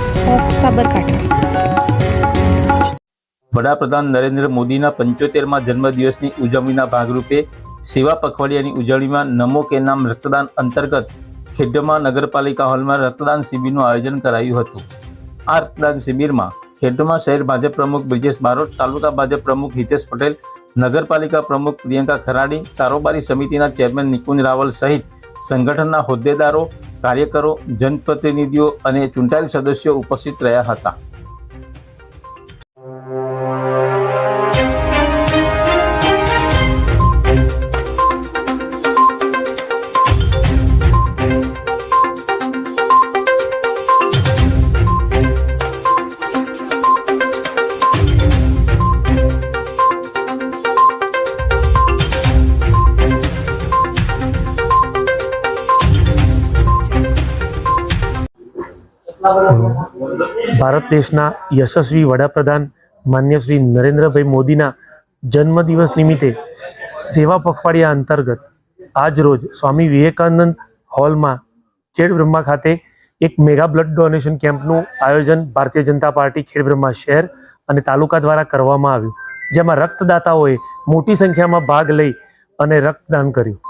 Times of Sabarkantha વડાપ્રધાન નરેન્દ્ર મોદીના પંચોતેરમાં જન્મદિવસની ઉજવણીના ભાગરૂપે સેવા પખવાડિયાની ઉજવણીમાં નમો કે નામ રક્તદાન અંતર્ગત ખેડમાં નગરપાલિકા હોલમાં રક્તદાન શિબિરનું આયોજન કરાયું હતું. આ રક્તદાન શિબિરમાં ખેડમાં શહેર ભાજપ પ્રમુખ બ્રિજેશ બારોટ, તાલુકા ભાજપ પ્રમુખ હિતેશ પટેલ, નગરપાલિકા પ્રમુખ પ્રિયંકા ખરાડી, કારોબારી સમિતિના ચેરમેન નિકુંજ રાવલ સહિત સંગઠનના હોદ્દેદારો કાર્યકરો જનપ્રતિનિધિઓ અને ચૂંટાયેલ સદસ્યો ઉપસ્થિત રહ્યા હતા. ભારત દેશના યશસ્વી વડાપ્રધાન માન્ય શ્રી નરેન્દ્રભાઈ મોદીના જન્મદિવસ નિમિત્તે સેવા પખવાડિયા અંતર્ગત આજ રોજ સ્વામી વિવેકાનંદ હોલમાં ખેડબ્રહ્મા ખાતે એક મેગા બ્લડ ડોનેશન કેમ્પનું આયોજન ભારતીય જનતા પાર્ટી ખેડબ્રહ્મા શહેર અને તાલુકા દ્વારા કરવામાં આવ્યું, જેમાં રક્તદાતાઓએ મોટી સંખ્યામાં ભાગ લઈ અને રક્તદાન કર્યું.